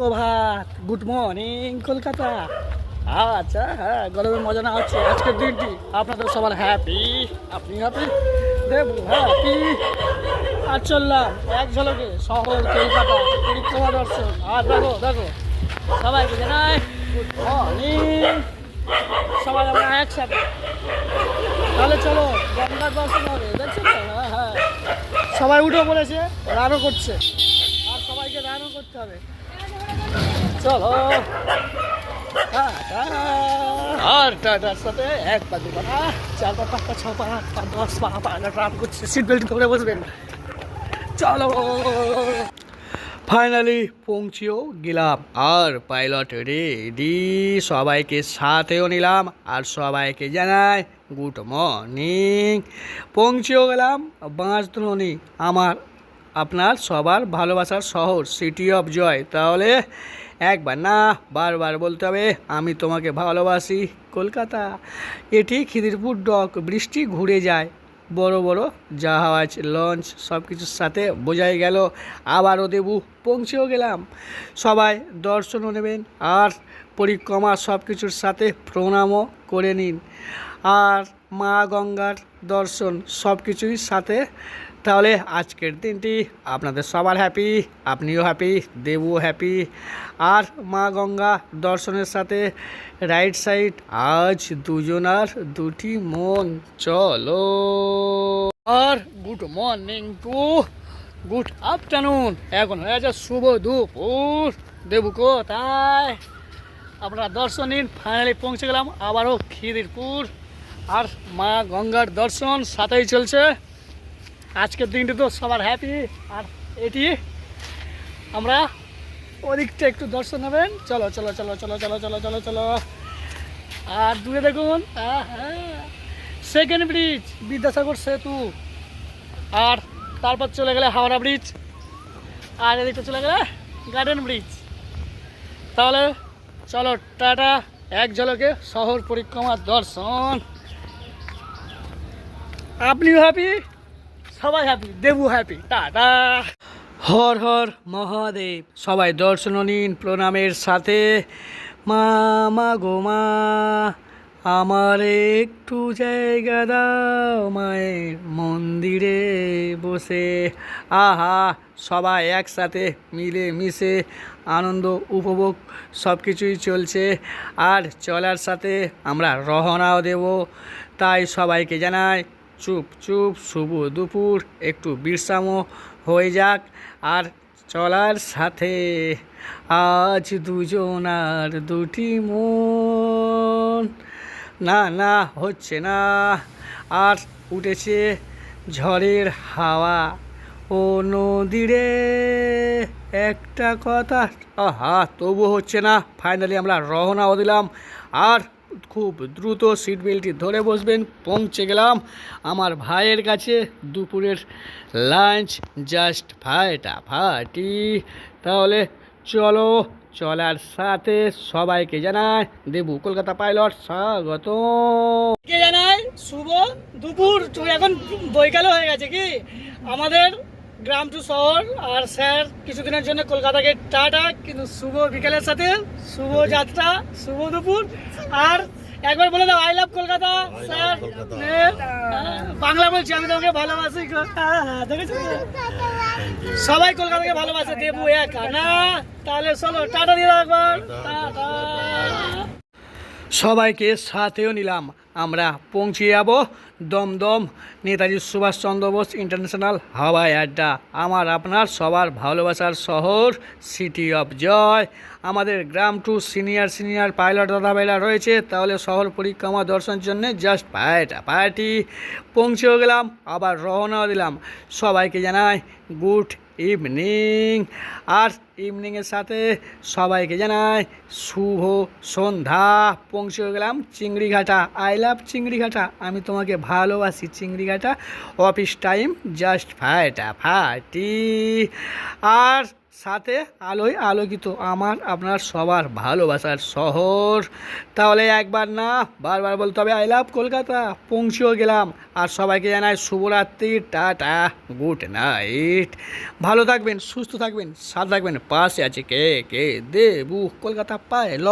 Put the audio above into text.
প্রভাত good morning Kolkata. আচ্ছা হ্যাঁ গরমের মজা না হচ্ছে। আজকের দিনটি আপনাদের সবার হ্যাপি আপনি হ্যাপি দেবু হ্যাপি আর চললাম এক ঝলকে শহর কলকাতা পরিক্রমা দর্শন আর দেখো দেখো, সবাইকে জানাই গুড মর্নিং। সবাই আমরা একসাথে। তাহলে চলো, গঙ্গার দর্শন হবে দেখছেন তো? হ্যাঁ হ্যাঁ। সবাই উঠে পড়েছে রানও করছে। আর সবাইকে রানও করতে হবে। চলো। আর সাথে এক দশ বসবেন। চলো। ফাইনালি পৌঁছেও গেলাম, আর পাইলট রেডি সবাইকে সাথেও নিলাম, আর সবাইকে জানাই গুড মর্নিং পৌঁছেও গেলাম বাঁশদ্রোণী আমার আপনার সবার ভালোবাসার শহর সিটি অফ জয় তাহলে একবার না, বারবার বলতে হবে, আমি তোমাকে ভালোবাসি, কলকাতা। এটি খিদিরপুর ডক বৃষ্টি ঘুরে যায়। বড় বড় জাহাজ লঞ্চ সব কিছুর সাথে বোঝাই গেল, আবারও দেবু, পৌঁছেও গেলাম। সবাই দর্শনও নেবেন, আর পরিক্রমা সব কিছুর সাথে প্রণামও করে নিন। আর মা গঙ্গার দর্শন সব কিছুই সাথে তাহলে আজকের দিনটি আপনাদের সবার হ্যাপি আপনিও হ্যাপি দেবও হ্যাপি আর মা গঙ্গা দর্শনের সাথে রাইট সাইড আজ দুজনার দুটি মন, চলো। আর good morning to good afternoon এখন হয়ে আছে শুভ দুপুর। দেবু কোথায়? আপনারা দর্শন নিন ফাইনালি পৌঁছে গেলাম, আবারও খিদিরপুর। আর মা গঙ্গার দর্শন, সাথেই চলছে। আজকের দিনটি তো সবার হ্যাপি আর এটি আমরা ওদিকটা একটু দর্শন নেবেন। চলো চলো চলো চলো চলো চলো চলো চলো। আর দূরে দেখুন সেকেন্ড ব্রিজ, বিদ্যাসাগর সেতু। আর তারপর চলে গেলে হাওড়া ব্রিজ। আর এদিকটা চলে গেলে গার্ডেন ব্রিজ তাহলে চলো, টাটা। এক ঝলকে শহর পরিক্রমার দর্শন। আপনিও হ্যাপি সবাই happy Debu happy tata. Har Har Mahadev, সবাই দর্শন নিন প্রণামের সাথে। মা মা গো, মা, আমার একটু জায়গা দাও মায়ের মন্দিরে বসে। আহা, সবাই একসাথে মিলে মিশে আনন্দ উপভোগ সব কিছুই চলছে। আর চলার সাথে আমরা রহনাও দেব, তাই সবাইকে জানাই চুপ চুপ, শুভ দুপুর, একটু বিশ্রামও হয়ে যাক আর চলার সাথে আজ দুজনার দুটি মন। না না, হচ্ছে না। আর উঠেছে ঝড়ের হাওয়া। ও নদীরে একটা কথা, আহা তবু হচ্ছে না। ফাইনালি আমরা রওনাও দিলাম। আর খুব দ্রুত সিট বেল্টটি ধরে বসবেন, পৌঁছে গেলাম আমার ভাইয়ের কাছে দুপুরের লাঞ্চ জাস্ট ফাটা ফাটি। তাহলে চলো, চলার সাথে সবাইকে জানাই, দেবু কলকাতা পাইলট স্বাগত কে জানাই শুভ দুপুর। এখন বৈকাল হয়ে গেছে কি? আমাদের গ্রাম টু শহর। আর স্যার কিছুদিনের জন্য কলকাতা কলকাতাকে টাটা কিন্তু শুভ বিকালের সাথে শুভ যাত্রা শুভ দুপুর। আর একবার বলে দাও I love Kolkata sir. Bangla বলছি আমি তোমাকে ভালোবাসি। হ্যাঁ, হ্যাঁ, দেখেছ? সবাই কলকাতাকে ভালোবাসে দেবু একা। না তাহলে চলো টাটা দিয়ে একবার। টাটা। সবাইকে সাথেও নিলাম। আমরা পৌঁছে যাব দমদম। নেতাজি সুভাষচন্দ্র বোস ইন্টারন্যাশনাল হাওয়াই আড্ডা। আমার আপনার সবার ভালোবাসার শহর সিটি অফ জয় আমাদের গ্রাম টু সিনিয়র সিনিয়র পাইলট দাদাভাইরা রয়েছে, তাহলে শহর পরিক্রমা দর্শনের জন্য জাস্ট পায়টা, পায়টি পৌঁছেও গেলাম, আবার রওনাও দিলাম। সবাইকে জানাই গুড ইভিনিং আর ইভিনিংয়ের সাথে সবাইকে জানাই শুভ সন্ধ্যা। পৌঁছে গেলাম চিংড়িঘাটা। I love Chingrighata. আমি তোমাকে ভালোবাসি চিংড়িঘাটা। অফিস টাইম জাস্ট ফাইটা ফাটি আর সাথে আলোয় আলোকিত আমার, আপনার সবার ভালোবাসার শহর। তাহলে একবার না, বারবার বলতে হবে আই লাভ কলকাতা পৌঁছেও গেলাম। আর সবাইকে জানাই শুভরাত্রি, টাটা গুড নাইট ভালো থাকবেন, সুস্থ থাকবেন, সাথে থাকবেন, পাশে আছে কে কে দেবু, কলকাতা পাইলট।